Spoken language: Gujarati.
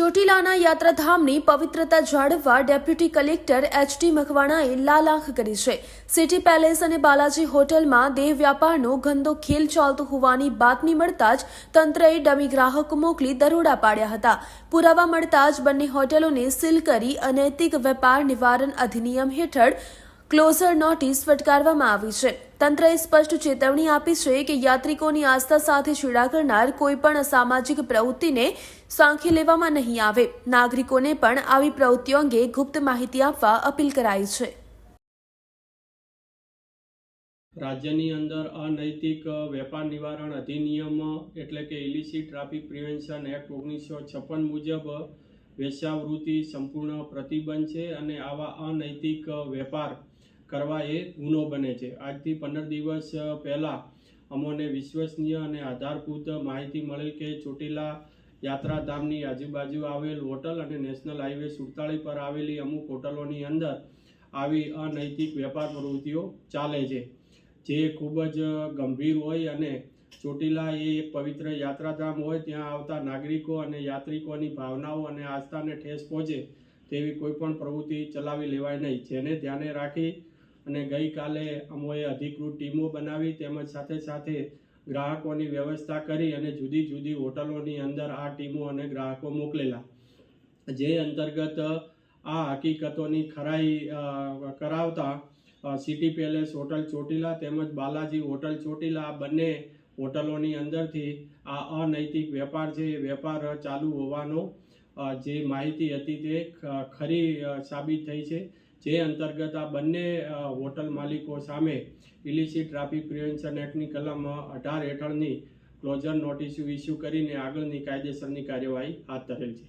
ચોટીલાના યાત્રાધામની પવિત્રતા જાળવવા ડેપ્યુટી કલેક્ટર એચ ટી મકવાણાએ લાલાખ કરી છે. સિટી પેલેસ અને બાલાજી હોટલમાં દેહ વ્યાપારનો ગંદો ખેલ ચાલતો હોવાની બાતમી મળતા જ તંત્રએ ડમી ગ્રાહકો મોકલી દરોડા પાડ્યા હતા. પુરાવા મળતા જ બંને હોટલોને સીલ કરી અનૈતિક વેપાર નિવારણ અધિનિયમ હેઠળ ક્લોઝર નોટિસ ફટકારવામાં આવી છે. તંત્રએ સ્પષ્ટ ચેતવણી આપી છે કે યાત્રિકોની આસ્થા સાથે છેડા કરનાર કોઈપણ અસામાજિક પ્રવૃત્તિને સાંખી લેવામાં નહીં આવે. નાગરિકોને પણ આવી પ્રવૃત્તિઓ અંગે ગુપ્ત માહિતી આપવા અપીલ કરાઈ છે. રાજ્યની અંદર અનૈતિક વેપાર નિવારણ અધિનિયમ, એટલે કે ઇલિસી ટ્રાફિક પ્રિવેન્શન એક્ટ ઓગણીસો છપ્પન મુજબ વેશ્યાવૃત્તિ સંપૂર્ણ પ્રતિબંધ છે અને આવા અનૈતિક વેપાર કરવા એ ગુનો બને છે. આજથી પંદર દિવસ પહેલાં અમોને વિશ્વસનીય અને આધારભૂત માહિતી મળેલ કે ચોટીલા યાત્રાધામની આજુબાજુ આવેલ હોટલ અને નેશનલ હાઈવે સુડતાળી પર આવેલી અમુક હોટલોની અંદર આવી અનૈતિક વેપાર પ્રવૃત્તિઓ ચાલે છે. જે ખૂબ જ ગંભીર હોય અને ચોટીલા એ એક પવિત્ર યાત્રાધામ હોય, ત્યાં આવતા નાગરિકો અને યાત્રિકોની ભાવનાઓ અને આસ્થાને ઠેસ પહોંચે તેવી કોઈ પણ પ્રવૃત્તિ ચલાવી લેવાય નહીં. જેને ધ્યાને રાખી અને ગઈકાલે અમોએ અધિકૃત ટીમો બનાવી તેમજ સાથે સાથે ગ્રાહકોની વ્યવસ્થા કરી અને જુદી જુદી હોટલોની અંદર આ ટીમો અને ગ્રાહકો મોકલેલા. જે અંતર્ગત આ હકીકતોની ખરાઈ કરાવતા સિટી પેલેસ હોટલ ચોટીલા તેમજ બાલાજી હોટલ ચોટીલા આ બંને હોટલોની અંદરથી આ અનૈતિક વેપાર છે વેપાર ચાલુ હોવાનો જે માહિતી હતી તે ખરી સાબિત થઈ છે. જે અંતર્ગત આ બંને હોટલ માલિકો સામે ઇલિસિટ ટ્રાફિક પ્રિવેન્શન એક્ટની કલમ અઢાર હેઠળની ક્લોઝર નોટિસ ઇસ્યુ કરીને આગળની કાયદેસરની કાર્યવાહી હાથ ધરેલ છે.